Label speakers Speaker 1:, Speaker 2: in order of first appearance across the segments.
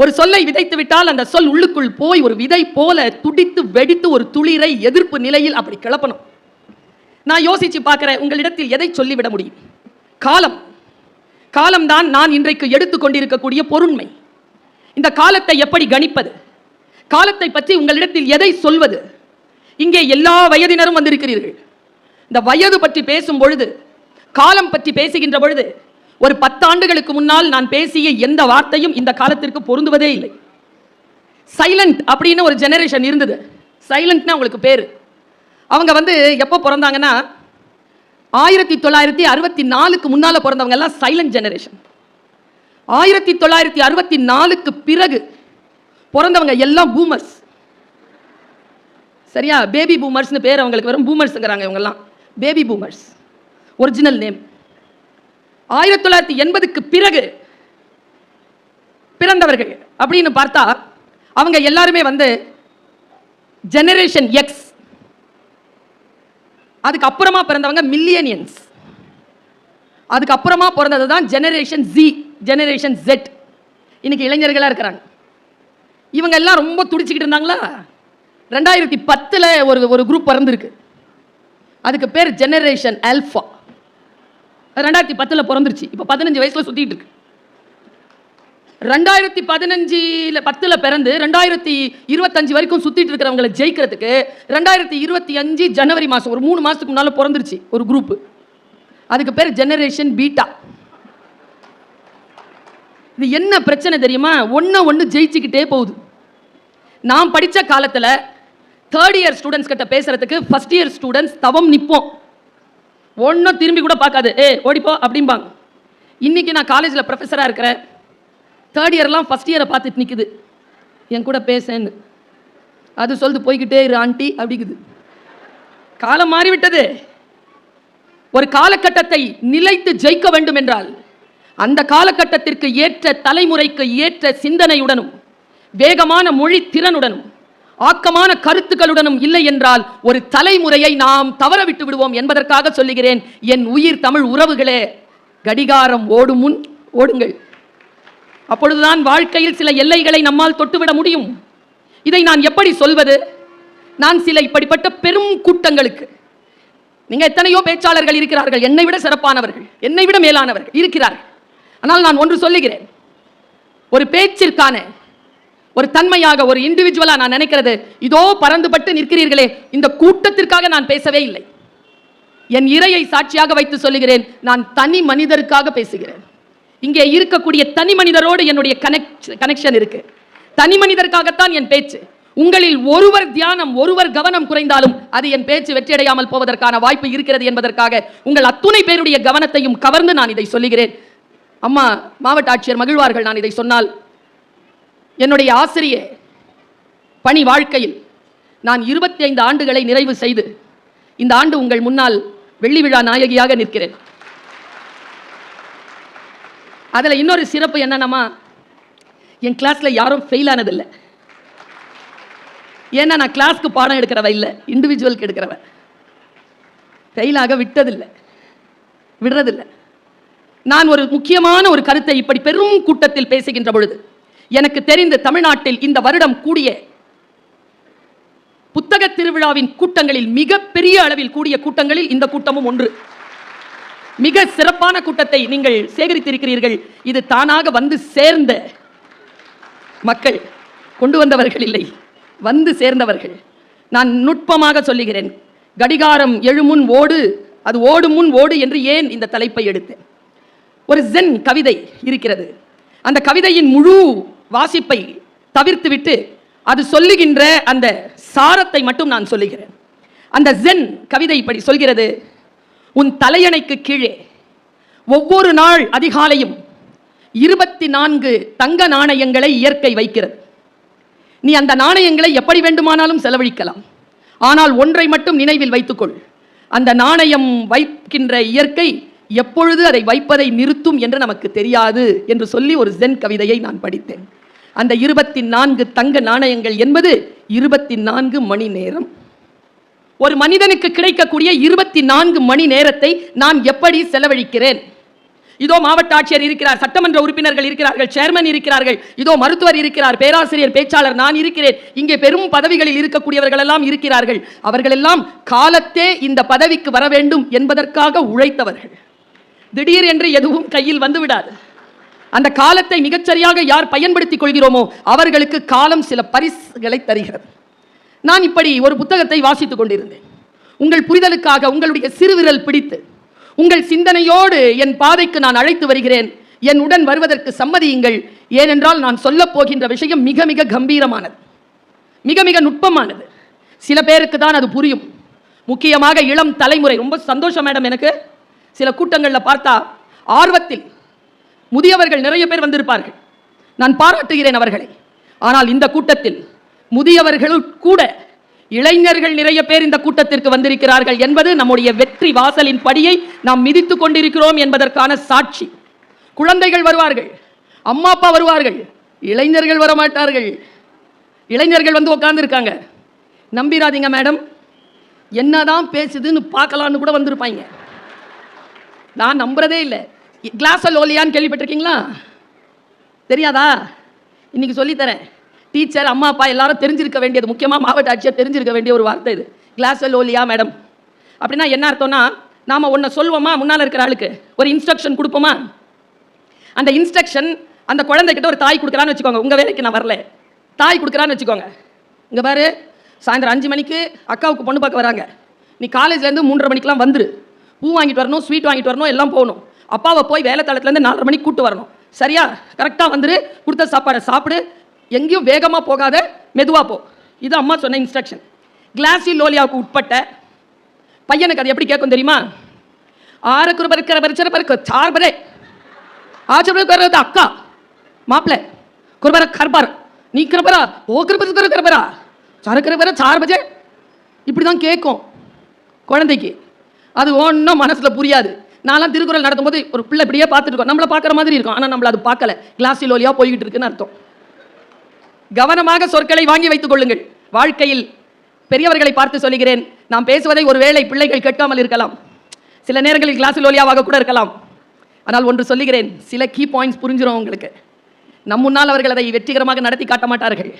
Speaker 1: ஒரு சொல்லை விதைத்து விட்டால் அந்த சொல் உள்ளுக்குள் போய் ஒரு விதை போல துடித்து வெடித்து ஒரு துளிரை எதிர்ப்பு நிலையில் அப்படி கிளப்பணும். நான் யோசிச்சு பார்க்கிறேன் உங்களிடத்தில் எதை சொல்லிவிட முடியும்? காலம். காலம்தான் நான் இன்றைக்கு எடுத்துக்கொண்டிருக்கக்கூடிய பொருண்மை. இந்த காலத்தை எப்படி கணிப்பது? காலத்தை பற்றி உங்களிடத்தில் எதை சொல்வது? இங்கே எல்லா வயதினரும் வந்திருக்கிறீர்கள். இந்த வயது பற்றி பேசும் பொழுது காலம் பற்றி பேசுகின்ற பொழுது ஒரு பத்தாண்டுகளுக்கு முன்னால் நான் பேசிய எந்த வார்த்தையும் இந்த காலத்திற்கு பொருந்துவதே இல்லை. சைலண்ட் அப்படின்னு ஒரு ஜெனரேஷன் இருந்தது. சைலண்ட்னா அவங்களுக்கு பேர். அவங்க வந்து எப்போ பிறந்தாங்கன்னா ஆயிரத்தி தொள்ளாயிரத்தி அறுபத்தி நாலுக்கு முன்னால் பிறந்தவங்க எல்லாம் சைலண்ட் ஜெனரேஷன் ஆயிரத்தி தொள்ளாயிரத்தி அறுபத்தி நாலுக்கு பிறகு பிறந்தவங்க எல்லாம் பூமர்ஸ் சரியா? பேபி பூமர்ஸ்னு பேர் அவங்களுக்கு வெறும் பூமர்ஸுங்கிறாங்க இவங்கெல்லாம். பேபி பூமர்ஸ் ஒரிஜினல் நேம் ஆயிரத்தி தொள்ளாயிரத்தி எண்பதுக்கு பிறகு பிறந்தவர்கள் அப்படின்னு பார்த்தா அவங்க எல்லாருமே வந்து ஜெனரேஷன் எக்ஸ் அதுக்கு அப்புறமா பிறந்தவங்க மில்லியனியன்ஸ் அதுக்கு அப்புறமா பிறந்தது தான் ஜெனரேஷன் ஜி ஜெனரேஷன் ஜெட் இன்னைக்கு இளைஞர்களாக இருக்கிறாங்க. இவங்க எல்லாம் ரொம்ப துடிச்சிக்கிட்டு இருந்தாங்களா? ரெண்டாயிரத்தி பத்தில் ஒரு ஒரு குரூப் பிறந்திருக்கு. அதுக்கு பேர் ஜெனரேஷன் அல்ஃபா ரெண்டாயிரத்தி பத்தில் பிறந்துருச்சு. இப்போ பதினஞ்சு வயசில் சுற்றிட்டு இருக்கு. ரெண்டாயிரத்தி பதினஞ்சில் பத்தில் பிறந்து ரெண்டாயிரத்தி இருபத்தஞ்சு வரைக்கும் சுற்றிட்டு இருக்கிறவங்களை ஜெயிக்கிறதுக்கு ரெண்டாயிரத்தி இருபத்தி அஞ்சு ஜனவரி மாதம் ஒரு மூணு மாதத்துக்கு முன்னால் பிறந்துருச்சு ஒரு குரூப்பு அதுக்கு பேர் ஜெனரேஷன் பீட்டா இது என்ன பிரச்சனை தெரியுமா? ஒன்று ஒன்று ஜெயிச்சுக்கிட்டே போகுது. நான் படித்த காலத்தில் தேர்ட் இயர் ஸ்டூடெண்ட்ஸ் கிட்ட பேசுறதுக்கு ஃபஸ்ட் இயர் ஸ்டூடெண்ட்ஸ் தவம் நிற்போம் ஒன்றும் திரும்பி கூட பார்க்காது. ஏ ஓடிப்போ அப்படிம்பாங்க. இன்னைக்கு நான் காலேஜில் ப்ரொஃபஸராக இருக்கிறேன். தேர்ட் இயர்லாம் ஃபஸ்ட் இயரை பார்த்துட்டு நிற்குது என் கூட பேசேன்னு. அது சொல்லுது போய்கிட்டே இரு ஆண்டி அப்படிங்குது. காலம் மாறிவிட்டது. ஒரு காலகட்டத்தை நிலைத்து ஜெயிக்க வேண்டும் என்றால் அந்த காலகட்டத்திற்கு ஏற்ற தலைமுறைக்கு ஏற்ற சிந்தனையுடனும் வேகமான மொழி திறனுடனும் ஆக்கமான கருத்துக்களுடனும் இல்லை என்றால் ஒரு தலைமுறையை நாம் தவற விட்டு விடுவோம் என்பதற்காக சொல்லுகிறேன். என் உயிர் தமிழ் உறவுகளே கடிகாரம் ஓடும் முன் ஓடுங்கள். அப்பொழுதுதான் வாழ்க்கையில் சில எல்லைகளை நம்மால் தொட்டுவிட முடியும். இதை நான் எப்படி சொல்வது? நான் சில இப்படிப்பட்ட பெரும் கூட்டங்களுக்கு நீங்க எத்தனையோ பேச்சாளர்கள் இருக்கிறார்கள் என்னை விட சிறப்பானவர்கள் என்னை விட மேலானவர்கள் இருக்கிறார்கள். ஆனால் நான் ஒன்று சொல்லுகிறேன். ஒரு பேச்சிற்கான ஒரு தன்மையாக ஒரு இண்டிவிஜுவலா நான் நினைக்கிறது இதோ பறந்துபட்டு நிற்கிறீர்களே இந்த கூட்டத்திற்காக நான் பேசவே இல்லை. என் இறையை சாட்சியாக வைத்து சொல்லுகிறேன் நான் தனி மனிதருக்காக பேசுகிறேன். இங்கே இருக்கக்கூடிய தனி மனிதரோடு என்னுடைய கனெக்ட் கனெக்ஷன் இருக்கு. தனி மனிதருக்காகத்தான் என் பேச்சு. உங்களில் ஒருவர் தியானம் ஒருவர் கவனம் குறைந்தாலும் அது என் பேச்சு வெற்றியடையாமல் போவதற்கான வாய்ப்பு இருக்கிறது என்பதற்காக உங்கள் அத்துணை பேருடைய கவனத்தையும் கவர்ந்து நான் இதை சொல்லுகிறேன். அம்மா மாவட்ட ஆட்சியர் மகிழ்வார்கள் நான் இதை சொன்னால் என்னுடைய ஆசிரிய பணி வாழ்க்கையில் நான் இருபத்தி ஐந்து ஆண்டுகளை நிறைவு செய்து இந்த ஆண்டு உங்கள் முன்னால் வெள்ளி விழா நாயகியாக நிற்கிறேன். அதில் இன்னொரு சிறப்பு என்னென்னமா என் கிளாஸில் யாரும் ஃபெயில் ஆனதில்லை. ஏன்னா நான் கிளாஸ்க்கு பாடம் எடுக்கிறவ இல்லை இண்டிவிஜுவலுக்கு எடுக்கிறவ ஃபெயிலாக விட்டதில்லை விடுறதில்லை. நான் ஒரு முக்கியமான ஒரு கருத்தை இப்படி பெரும் கூட்டத்தில் பேசுகின்ற பொழுது எனக்கு தெரிந்து தமிழ்நாட்டில் இந்த வருடம் கூடிய புத்தக திருவிழாவின் கூட்டங்களில் மிகப்பெரிய அளவில் கூடிய கூட்டங்களில் இந்த கூட்டமும் ஒன்று. மிக சிறப்பான கூட்டத்தை நீங்கள் சேகரித்திருக்கிறீர்கள். இது தானாக வந்து சேர்ந்த மக்கள் கொண்டு வந்தவர்கள் இல்லை வந்து சேர்ந்தவர்கள். நான் நுட்பமாக சொல்லுகிறேன். கடிகாரம் எழுமுன் ஓடு அது ஓடும் முன் ஓடு என்று ஏன் இந்த தலைப்பை எடுத்தேன்? ஒரு ஜென் கவிதை இருக்கிறது. அந்த கவிதையின் முழு வாசிப்பை தவிர்த்துவிட்டு அது சொல்லுகின்ற அந்த சாரத்தை மட்டும் நான் சொல்லுகிறேன். அந்த ஜென் கவிதை இப்படி சொல்கிறது உன் தலையணைக்கு கீழே ஒவ்வொரு நாள் அதிகாலையும் இருபத்தி நான்கு தங்க நாணயங்களை இயற்கை வைக்கிறது. நீ அந்த நாணயங்களை எப்படி வேண்டுமானாலும் செலவழிக்கலாம். ஆனால் ஒன்றை மட்டும் நினைவில் வைத்துக்கொள். அந்த நாணயம் வைக்கின்ற இயற்கை எப்பொழுது அதை வைப்பதை நிறுத்தும் என்று நமக்கு தெரியாது என்று சொல்லி ஒரு ஜென் கவிதையை நான் படித்தேன். அந்த இருபத்தி நான்கு தங்க நாணயங்கள் என்பது இருபத்தி நான்கு மணி நேரம். ஒரு மனிதனுக்கு கிடைக்கக்கூடிய இருபத்தி நான்கு மணி நேரத்தை நான் எப்படி செலவழிக்கிறேன்? இதோ மாவட்ட ஆட்சியர் இருக்கிறார் சட்டமன்ற உறுப்பினர்கள் இருக்கிறார்கள் சேர்மன் இருக்கிறார்கள் இதோ மருத்துவர் இருக்கிறார் பேராசிரியர் பேச்சாளர் நான் இருக்கிறேன். இங்கே பெரும் பதவிகளில் இருக்கக்கூடியவர்கள் எல்லாம் இருக்கிறார்கள். அவர்கள் எல்லாம் காலத்தே இந்த பதவிக்கு வர வேண்டும் என்பதற்காக உழைத்தவர்கள். திடீர் என்று எதுவும் கையில் வந்து விடாது. அந்த காலத்தை மிகச்சரியாக யார் பயன்படுத்திக் கொள்கிறோமோ அவர்களுக்கு காலம் சில பரிசுகளை தருகிறது. நான் இப்படி ஒரு புத்தகத்தை வாசித்துக் கொண்டிருந்தேன். உங்கள் புரிதலுக்காக உங்களுடைய சிறுவிரல் பிடித்து உங்கள் சிந்தனையோடு என் பாதைக்கு நான் அழைத்து வருகிறேன். என் உடன் வருவதற்கு சம்மதியுங்கள். ஏனென்றால் நான் சொல்லப் போகின்ற விஷயம் மிக மிக கம்பீரமானது. மிக மிக நுட்பமானது. சில பேருக்கு தான் அது புரியும். முக்கியமாக இளம் தலைமுறை. ரொம்ப சந்தோஷம் மேடம் எனக்கு. சில கூட்டங்களில் பார்த்தா ஆர்வத்தில் முதியவர்கள் நிறைய பேர் வந்திருப்பார்கள். நான் பாராட்டுகிறேன் அவர்களை. ஆனால் இந்த கூட்டத்தில் முதியவர்களும் கூட இளைஞர்கள் நிறைய பேர் இந்த கூட்டத்திற்கு வந்திருக்கிறார்கள் என்பது நம்முடைய வெற்றி வாசலின் படியை நாம் மிதித்துக் கொண்டிருக்கிறோம் என்பதற்கான சாட்சி. குழந்தைகள் வருவார்கள். அம்மா அப்பா வருவார்கள். இளைஞர்கள் வரமாட்டார்கள். இளைஞர்கள் வந்து உட்கார்ந்துருக்காங்க நம்பிராதீங்க மேடம். என்னதான் பேசுதுன்னு பார்க்கலான்னு கூட வந்திருப்பாங்க. நான் நம்புறதே இல்லை. கிளாஸ் லோலியான்னு கேள்விப்பட்டிருக்கீங்களா? தெரியாதா? இன்னைக்கு சொல்லித்தரேன். டீச்சர் அம்மா அப்பா எல்லாரும் தெரிஞ்சிருக்க வேண்டியது முக்கியமாக மாவட்ட ஆட்சியர் தெரிஞ்சிருக்க வேண்டிய ஒரு வார்த்தை இது. கிளாஸ் லோலியா மேடம் அப்படின்னா என்ன அர்த்தம்னா நாம் ஒன்றை சொல்வோமா? முன்னால் இருக்கிற ஆளுக்கு. ஒரு இன்ஸ்ட்ரக்ஷன் கொடுப்போமா? அந்த இன்ஸ்ட்ரக்ஷன் அந்த குழந்தைகிட்ட ஒரு தாய் கொடுக்குறான்னு வச்சுக்கோங்க. உங்கள் வேலைக்கு நான் வரல. தாய் கொடுக்குறான்னு வச்சுக்கோங்க. இங்கே பாரு சாயந்தரம் அஞ்சு மணிக்கு அக்காவுக்கு பொண்ணு பார்க்க வராங்க. நீ காலேஜ்லேருந்து மூன்றரை மணிக்கெலாம் வந்துரு. பூ வாங்கிட்டு வரணும் ஸ்வீட் வாங்கிட்டு வரணும் எல்லாம் போகணும். அப்பாவை போய் வேலை தளத்துலேருந்து நாலரை மணிக்கு கூட்டு வரணும். சரியா? கரெக்டாக வந்துரு கொடுத்த சாப்பாடை சாப்பிடு. எங்கேயும் வேகமாக போகாத மெதுவாக போ. இது அம்மா சொன்ன இன்ஸ்ட்ரக்ஷன் கிளாஸி லோலியாவுக்கு உட்பட்ட பையனுக்கு அது எப்படி கேட்கும் தெரியுமா? ஆறுக்கு பருக்கிற பரிச்சரை பருக்கு சார் பரே ஆச்சரிய அக்கா. மாப்பிள்ள குருபர கருபார் நீ கிருபரா ஓ கிருபர கிருபரா. சார கிருபர சார் பஜே இப்படி தான் கேட்கும் குழந்தைக்கு. அது ஒன்றும் மனசில் புரியாது. நான்லாம் திருக்குறள் நடத்தும்போது ஒரு பிள்ளை இப்படியே பார்த்துட்டு இருக்கோம் நம்மளை பார்க்குற மாதிரி இருக்கும். ஆனால் நம்மள அது பார்க்கல. கிளாஸ் லோலியாக போய்கிட்டு இருக்குன்னு அர்த்தம். கவனமாக சொற்களை வாங்கி வைத்துக் கொள்ளுங்கள். வாழ்க்கையில் பெரியவர்களை பார்த்து சொல்லுகிறேன். நாம் பேசுவதை ஒருவேளை பிள்ளைகள் கேட்காமல் இருக்கலாம். சில நேரங்களில் கிளாஸ் லோலியாவாக கூட இருக்கலாம். ஆனால் ஒன்று சொல்லுகிறேன். சில கீ பாயிண்ட்ஸ் புரிஞ்சிடும் உங்களுக்கு. நம் முன்னால் அவர்கள் அதை வெற்றிகரமாக நடத்தி காட்ட மாட்டார்கள்.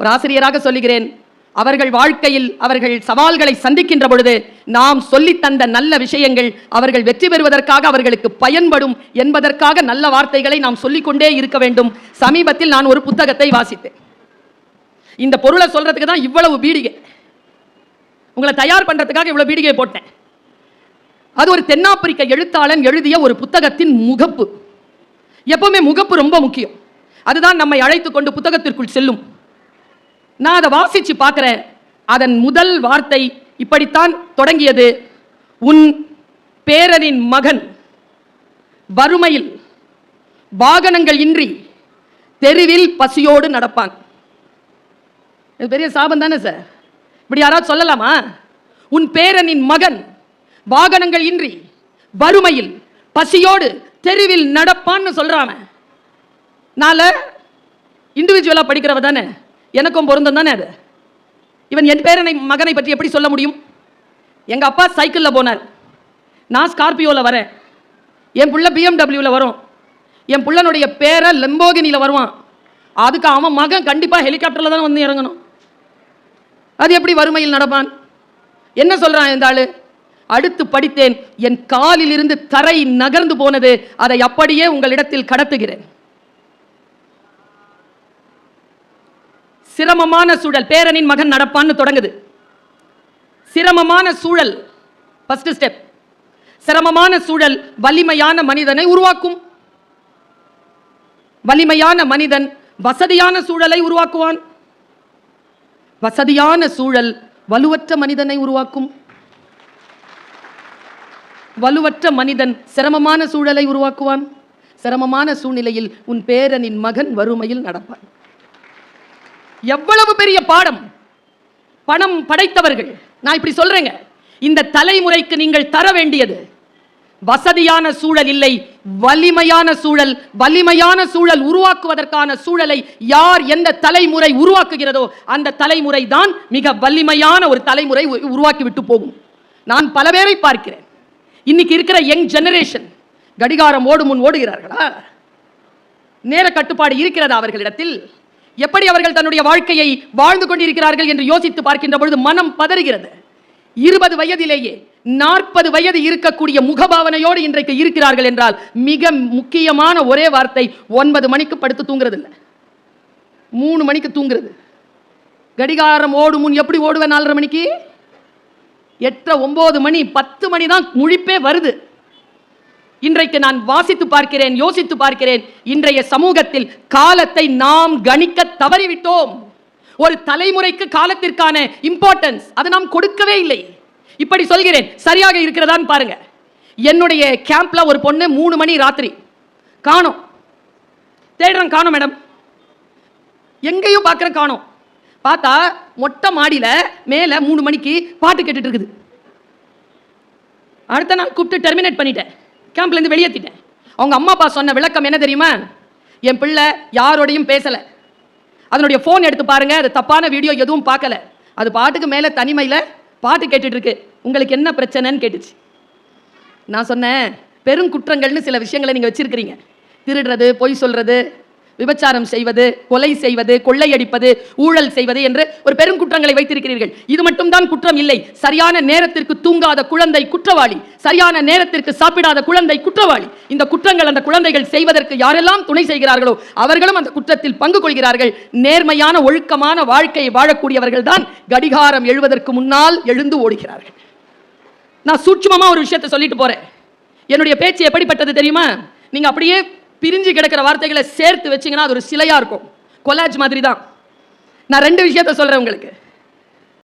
Speaker 1: ஒரு ஆசிரியராக சொல்லுகிறேன். அவர்கள் வாழ்க்கையில் அவர்கள் சவால்களை சந்திக்கின்ற பொழுது நாம் சொல்லித் தந்த நல்ல விஷயங்கள் அவர்கள் வெற்றி பெறுவதற்காக அவர்களுக்கு பயன்படும் என்பதற்காக நல்ல வார்த்தைகளை நாம் சொல்லிக்கொண்டே இருக்க வேண்டும். சமீபத்தில் நான் ஒரு புத்தகத்தை வாசித்தேன். இந்த பொருளை சொல்றதுக்கு தான் இவ்வளவு பீடிகை. உங்களை தயார் பண்றதுக்காக இவ்வளவு பீடிகை போட்டேன். அது ஒரு தென்னாப்பிரிக்க எழுத்தாளன் எழுதிய ஒரு புத்தகத்தின் முகப்பு. எப்பவுமே முகப்பு ரொம்ப முக்கியம். அதுதான் நம்மை அழைத்து கொண்டு புத்தகத்திற்குள் செல்லும். நான் அதை வாசிச்சு பார்க்குறேன். அதன் முதல் வார்த்தை இப்படித்தான் தொடங்கியது. உன் பேரனின் மகன் வறுமையில் வாகனங்கள் இன்றி தெருவில் பசியோடு நடப்பான். இது பெரிய சாபம் தானே சார்? இப்படி யாராவது சொல்லலாமா? உன் பேரனின் மகன் வாகனங்கள் இன்றி வறுமையில் பசியோடு தெருவில் நடப்பான்னு சொல்றான் நால இண்டிவிஜுவலா படிக்கிறவ தானே? எனக்கும் பொருந்தம் தானே அது? இவன் என் பேரனை மகனை பற்றி எப்படி சொல்ல முடியும்? எங்கள் அப்பா சைக்கிளில் போனார். நான் ஸ்கார்பியோவில் வரேன். என் பிள்ளை பிஎம்டபிள்யூவில் வரும். என் பிள்ளனுடைய பேரை லெம்போகினியில் வருவான். அதுக்கு அவன் மகன் கண்டிப்பாக ஹெலிகாப்டரில் தான் வந்து இறங்கணும். அது எப்படி வறுமையில் நடப்பான்? என்ன சொல்கிறான் இந்த ஆள்? அடுத்து படித்தேன். என் காலில் இருந்து தரை நகர்ந்து போனது. அதை அப்படியே உங்களிடத்தில் கடத்துகிறேன். சிரமமான சூழல். பேரனின் மகன் நடப்பான்னு தொடங்குது. சிரமமான சூழல். ஃபஸ்ட்டு ஸ்டெப் சிரமமான சூழல் வலிமையான மனிதனை உருவாக்கும். வலிமையான மனிதன் வசதியான சூழலை உருவாக்குவான். வசதியான சூழல் வலுவற்ற மனிதனை உருவாக்கும். வலுவற்ற மனிதன் சிரமமான சூழலை உருவாக்குவான். சிரமமான சூழ்நிலையில் உன் பேரனின் மகன் வறுமையில் நடப்பான். எவ்வளவு பெரிய பாடம்? பணம் படைத்தவர்கள். நான் இப்படி சொல்றேங்க. இந்த தலைமுறைக்கு நீங்கள் தர வேண்டியது வசதியான சூழல் இல்லை வலிமையான சூழல் வலிமையான சூழல் உருவாக்குவதற்கான சூழலை யார் எந்த தலைமுறை உருவாக்குகிறதோ அந்த தலைமுறை தான் மிக வலிமையான ஒரு தலைமுறை உருவாக்கி விட்டு போகும். நான் பல பேரை பார்க்கிறேன். இன்னைக்கு இருக்கிற யங் ஜெனரேஷன் கடிகாரம் ஓடும் முன் ஓடுகிறார்களா? நேர கட்டுப்பாடு இருக்கிறதா அவர்களிடத்தில்? எப்படி அவர்கள் தன்னுடைய வாழ்க்கையை வாழ்ந்து கொண்டிருக்கிறார்கள் என்று யோசித்து பார்க்கின்ற பொழுது மனம் பதறுகிறது. இருபது வயதிலேயே நாற்பது வயது இருக்கக்கூடிய முகபாவனையோடு இன்றைக்கு இருக்கிறார்கள் என்றால் மிக முக்கியமான ஒரே வார்த்தை ஒன்பது மணிக்கு படுத்து தூங்குறது இல்லை மூணு மணிக்கு தூங்குறது. கடிகாரம் ஓடும் முன் எப்படி ஓடுவேன் நாலரை மணிக்கு? எட்டரை ஒம்பது மணி பத்து மணி தான் முழிப்பே வருது. இன்றைக்கு நான் வாசித்து பார்க்கிறேன் யோசித்து பார்க்கிறேன். இன்றைய சமூகத்தில் காலத்தை நாம் கணிக்க தவறிவிட்டோம். ஒரு தலைமுறைக்கு காலத்திற்கான இம்பார்ட்டன்ஸ் அதை நாம் கொடுக்கவே இல்லை. இப்படி சொல்கிறேன். சரியாக இருக்கிறதான்னு பாருங்க. என்னுடைய கேம்ப்ல ஒரு பொண்ணு மூணு மணி ராத்திரி. காணோம். தேடுறேன் காணோம் மேடம். எங்கேயும் பார்க்குறேன் காணோம். பார்த்தா மொட்டை மாடியில் மேலே மூணு மணிக்கு பாட்டு கேட்டுட்டு இருக்குது. அடுத்த நாள் கூப்பிட்டு டெர்மினேட் பண்ணிட்டேன். கேம்ப்லேருந்து வெளியேற்றிட்டேன் அவங்க அம்மா அப்பா சொன்ன விளக்கம் என்ன தெரியுமா? என் பிள்ளை யாரோடையும் பேசலை. அதனுடைய ஃபோன் எடுத்து பாருங்கள் அது தப்பான வீடியோ எதுவும் பார்க்கல. அது பாட்டுக்கு மேலே தனிமையில் பாட்டு கேட்டுட்டு இருக்கு உங்களுக்கு என்ன பிரச்சனைன்னு கேட்டுச்சு. நான் சொன்னேன் பெரும் குற்றங்கள்னு சில விஷயங்களை நீங்கள் வச்சுருக்கிறீங்க. திருடுறது பொய் சொல்கிறது விபச்சாரம் செய்வது கொலை செய்வது கொள்ளையடிப்பது ஊழல் செய்வது என்று ஒரு பெரும் குற்றங்களை வைத்திருக்கிறீர்கள். இது மட்டும்தான் குற்றம் இல்லை. சரியான நேரத்திற்கு தூங்காத குழந்தை குற்றவாளி சரியான நேரத்திற்கு சாப்பிடாத குழந்தை குற்றவாளி. இந்த குற்றங்கள் அந்த குழந்தைகள் செய்வதற்கு யாரெல்லாம் துணை செய்கிறார்களோ அவர்களும் அந்த குற்றத்தில் பங்கு கொள்கிறார்கள். நேர்மையான ஒழுக்கமான வாழ்க்கையை வாழக்கூடியவர்கள் தான் கடிகாரம் எழுவதற்கு முன்னால் எழுந்து ஓடுகிறார்கள். நான் சூட்சமாக ஒரு விஷயத்தை சொல்லிட்டு போறேன். என்னுடைய பேச்சு எப்படிப்பட்டது தெரியுமா? நீங்க அப்படியே பிரிஞ்சு கிடக்கிற வார்த்தைகளை சேர்த்து வச்சீங்கன்னா அது ஒரு சிலையா இருக்கும். கொலாஜ் மாதிரி தான் நான் ரெண்டு விஷயத்த சொல்றேன் உங்களுக்கு.